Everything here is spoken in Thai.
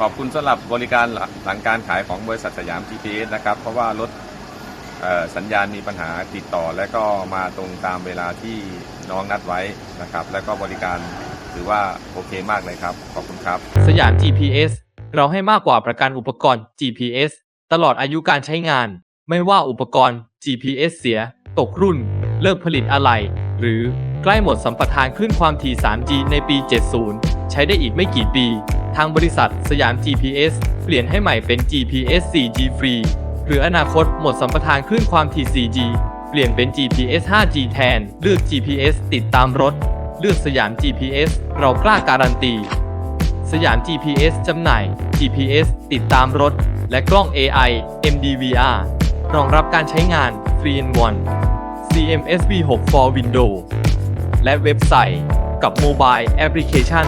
ขอบคุณสำหรับบริการหลังหลังการขายของบริษัทสยาม GPS นะครับ เพราะว่ารถสัญญาณมีปัญหาติดต่อ และก็มาตรงตามเวลาที่น้องนัดไว้นะครับ และก็บริการถือว่าโอเคมากเลยครับ ขอบคุณครับ สยาม GPS เราให้มากกว่าประกันอุปกรณ์ GPS ตลอดอายุการใช้งาน ไม่ว่าอุปกรณ์ GPS เสีย ตกรุ่น เลิกผลิตอะไร หรือใกล้หมดสัมปทานคลื่นความถี่ 3G ในปี 70 ใช้ได้อีกไม่กี่ปี ทางบริษัทสยาม GPS เปลี่ยนให้ใหม่เป็น GPS 4G ฟรีหรืออนาคตหมดสัมปทานคลื่นความถี่ 4G เปลี่ยนเป็น GPS 5G แทน เลือก GPS ติดตามรถ เลือกสยาม GPS เรากล้าการันตี สยาม GPS จำหน่าย GPS ติดตามรถ และกล้อง AI MDVR รองรับการใช้งาน 3 in 1 CMS V6 for Windows และเว็บไซต์กับโมบายแอปพลิเคชัน